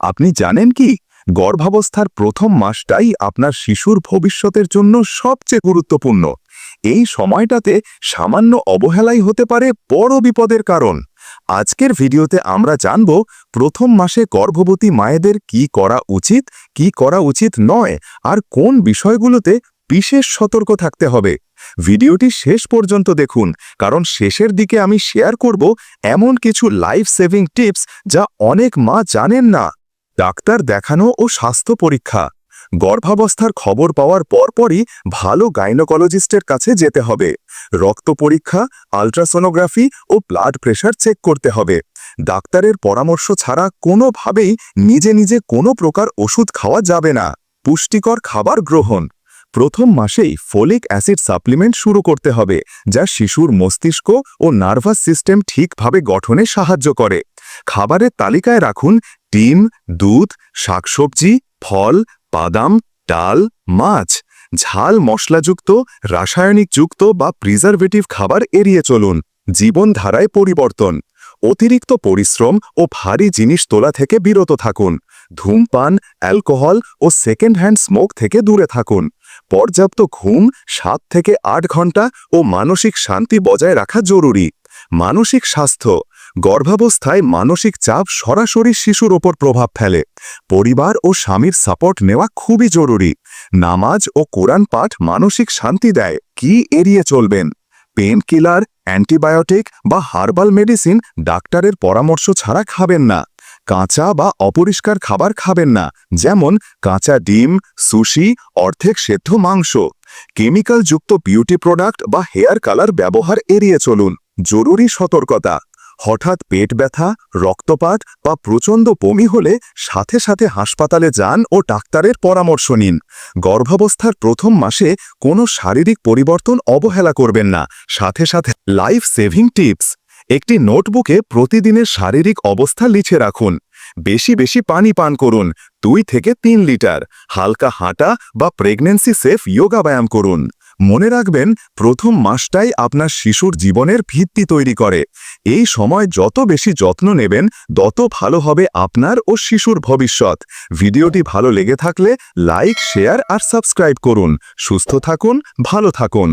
আপনি জানেন কি? গর্ভাবস্থার প্রথম মাসটাই আপনার শিশুর ভবিষ্যতের জন্য সবচেয়ে গুরুত্বপূর্ণ। এই সময়টাতে সামান্য অবহেলাই হতে পারে বড় বিপদের কারণ। আজকের ভিডিওতে আমরা জানব প্রথম মাসে গর্ভবতী মায়েদের কি করা উচিত, কি করা উচিত নয়, আর কোন বিষয়গুলোতে বিশেষ সতর্ক থাকতে হবে। ভিডিওটি শেষ পর্যন্ত দেখুন, কারণ শেষের দিকে আমি শেয়ার করব এমন কিছু লাইফ সেভিং টিপস যা অনেক মা জানেন না। ডাক্তার দেখানো ও স্বাস্থ্য পরীক্ষা। গর্ভাবস্থার খবর পাওয়ার পরপরই ভালো গাইনোকোলজিস্টের কাছে যেতে হবে। রক্ত পরীক্ষা, আলট্রাসোনোগ্রাফি ও ব্লাড প্রেশার চেক করতে হবে। ডাক্তারের পরামর্শ ছাড়া কোনোভাবেই নিজে নিজে কোনো প্রকার ওষুধ খাওয়া যাবে না। পুষ্টিকর খাবার গ্রহণ। প্রথম মাসেই ফোলিক অ্যাসিড সাপ্লিমেন্ট শুরু করতে হবে, যা শিশুর মস্তিষ্ক ও নার্ভাস সিস্টেম ঠিকভাবে গঠনে সাহায্য করে। খাবারের তালিকায় রাখুন ডিম, দুধ, শাকসবজি, ফল, বাদাম, ডাল, মাছ। ঝাল মশলাযুক্ত, রাসায়নিকযুক্ত বা প্রিজারভেটিভ খাবার এড়িয়ে চলুন। জীবনধারায় পরিবর্তন। অতিরিক্ত পরিশ্রম ও ভারী জিনিস তোলা থেকে বিরত থাকুন। ধূমপান, অ্যালকোহল ও সেকেন্ড হ্যান্ড স্মোক থেকে দূরে থাকুন। পর্যাপ্ত ঘুম সাত থেকে আট ঘণ্টা ও মানসিক শান্তি বজায় রাখা জরুরি। মানসিক স্বাস্থ্য। গর্ভাবস্থায় মানসিক চাপ সরাসরি শিশুর ওপর প্রভাব ফেলে। পরিবার ও স্বামীর সাপোর্ট নেওয়া খুবই জরুরি। নামাজ ও কোরআন পাঠ মানসিক শান্তি দেয়। কি এড়িয়ে চলবেন? পেন কিলার, অ্যান্টিবায়োটিক বা হার্বাল মেডিসিন ডাক্তারের পরামর্শ ছাড়া খাবেন না। কাঁচা বা অপরিষ্কার খাবার খাবেন না, যেমন কাঁচা ডিম, সুশি, অর্ধেক সেদ্ধ মাংস। কেমিক্যালযুক্ত বিউটি প্রোডাক্ট বা হেয়ার কালার ব্যবহার এড়িয়ে চলুন। জরুরি সতর্কতা। হঠাৎ পেট ব্যথা, রক্তপাত বা প্রচণ্ড বমি হলে সাথে সাথে হাসপাতালে যান ও ডাক্তারের পরামর্শ নিন। গর্ভাবস্থার প্রথম মাসে কোনো শারীরিক পরিবর্তন অবহেলা করবেন না। সাথে সাথে লাইফ সেভিং টিপস একটি নোটবুকে প্রতিদিনের শারীরিক অবস্থা লিখে রাখুন। বেশি বেশি পানি পান করুন, দুই থেকে তিন লিটার। হালকা হাঁটা বা প্রেগন্যান্সি সেফ যোগা ব্যায়াম করুন। মনে রাখবেন, প্রথম মাসটাই আপনার শিশুর জীবনের ভিত্তি তৈরি করে। এই সময় যত বেশি যত্ন নেবেন, তত ভালো হবে আপনার ও শিশুর ভবিষ্যৎ। ভিডিওটি ভালো লেগে থাকলে লাইক, শেয়ার আর সাবস্ক্রাইব করুন। সুস্থ থাকুন, ভালো থাকুন।